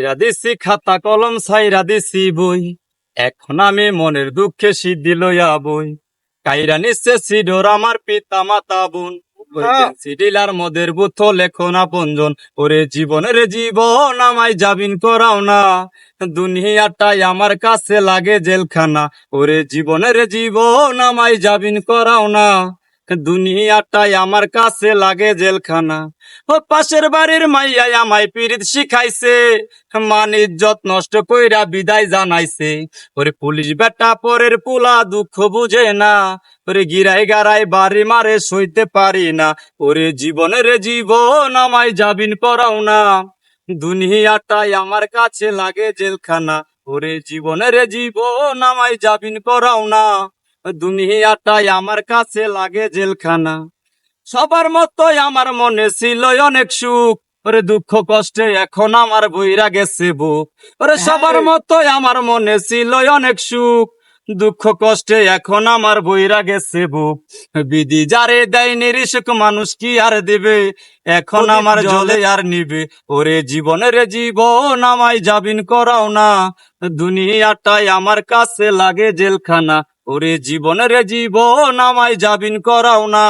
সাইরা দিছি খাতা কলম সাইরা দিছি বই। এখন আমি মনের দুঃখে সিদ্ধি লইয়া বই। কাইরা নিচ্ছে সিডোর আমার পিতা মাতা বোন সিডিলার মদের বুথ লেখন আপনজন। ওরে জীবনের জীবন আমায় জাবিন করাও না। দুনিয়াটাই আমার কাছে লাগে জেলখানা। ওরে জীবনের জীবন আমায় জাবিন করাও না। দুনিয়াটাই আমার কাছে লাগে জেলখানা। ও পাশের বাড়ির মাইয়াই আমায় পীড়িত শিখাইছে মান ইজ্জত নষ্ট কইরা বিদায় জানাইছে। ওরে পুলিশ বেটা, পরের পুলা দুঃখ বুঝে না, ওরে গিরাই গারাই বাড়ি মারে সইতে পারি না। ওরে জীবনের জীবন আমায় জাবিন করাও না। দুনিয়াটাই আমার কাছে লাগে জেলখানা, ওরে জীবনের জীবন আমায় জাবিন করাও না। দুনিয়াটাই আমার কাছে লাগে জেলখানা। সবার মতোই আমার মনে ছিল অনেক সুখ। ওরে দুঃখ কষ্টে এখন আমার বইরা গেছে বুক। ওরে সবার মতোই আমার মনে ছিল অনেক সুখ। দুঃখ কষ্টে এখন আমার বইরা গেছে বুক। বিধি যারে দেয় নিরিশুক মানুষ কি আর দেবে? এখন আমার জলে আর নিবে। ওরে জীবনের জীবন আমায় জাবিন করাও না। দুনিয়াটাই আমার কাছে লাগে জেলখানা। ওরে জীবনের জীবন আমায় জাবিন করাও না।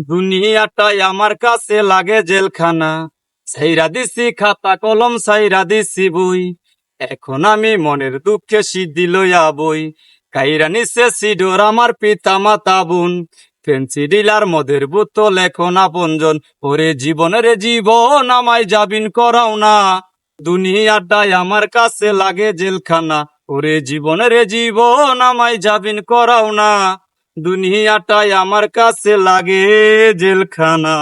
দুনিয়াটাই আমার কাছে লাগে জেলখানা। সাইরা দিছি খাতা কলম সাইরা দিছি বই। এখন আমি মনের দুঃখে সিদ্ধি লইয়া বই। কাইরা নিছে সিডোর আমার পিতা মাতা বোন। ফেন্সি ডিলার মদের বোতল এখন আপনজন। ওরে জীবনের জীবন আমায় জাবিন করাও না। দুনিয়াটাই আমার কাছে লাগে জেলখানা। ওরে জীবন রে জীবন আমায় জাবিন করাও না। দুনিয়াটাই আমার কাছে লাগে জেলখানা।